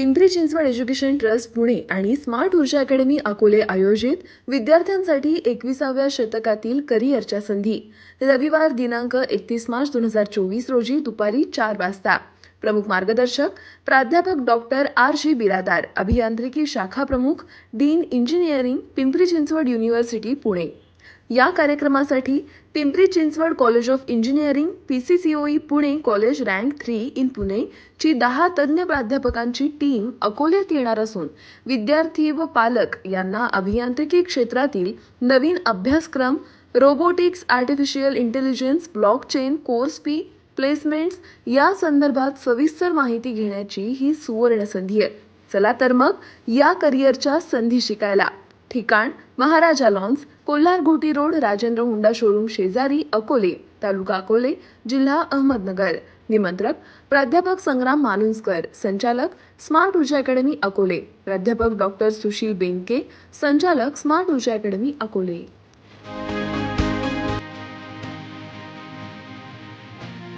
Pimpri Chinchwad education trust Pune आणि smart ऊर्जा academy Akole आयोजित विद्यार्थ्यांसाठी एकविसाव्या शतकातील करिअरच्या संधी. रविवार दिनांक एकतीस मार्च दोन हजार चोवीस रोजी दुपारी चार वाजता. प्रमुख मार्गदर्शक प्राध्यापक डॉक्टर आर जी बिरादार अभियांत्रिकी शाखा प्रमुख dean engineering Pimpri Chinchwad university Pune. या कार्यक्रमासाठी Pimpri Chinchwad college of engineering P C C O E Pune college rank three in Pune ची दहा तज्ज्ञ प्राध्यापकांची टीम अकोल्यात येणार असून विद्यार्थी व पालक यांना अभियांत्रिकी क्षेत्रातील नवीन अभ्यासक्रम robotics artificial intelligence blockchain course fee placements या संदर्भात सविस्तर माहिती घेण्याची ही सुवर्ण संधी आहे. चला तर मग या करिअरच्या संधी शिकायला. ठिकाण Maharaja lawns Kolhar Ghoti road Rajendra Honda showroom शेजारी अकोले तालुका अकोले जिल्हा अहमदनगर. निमंत्रक प्राध्यापक संग्राम मालुंसकर संचालक स्मार्ट ऊर्जा अकॅडमी अकोले. प्राध्यापक डॉक्टर सुशील बेंके संचालक स्मार्ट ऊर्जा अकॅडमी अकोले.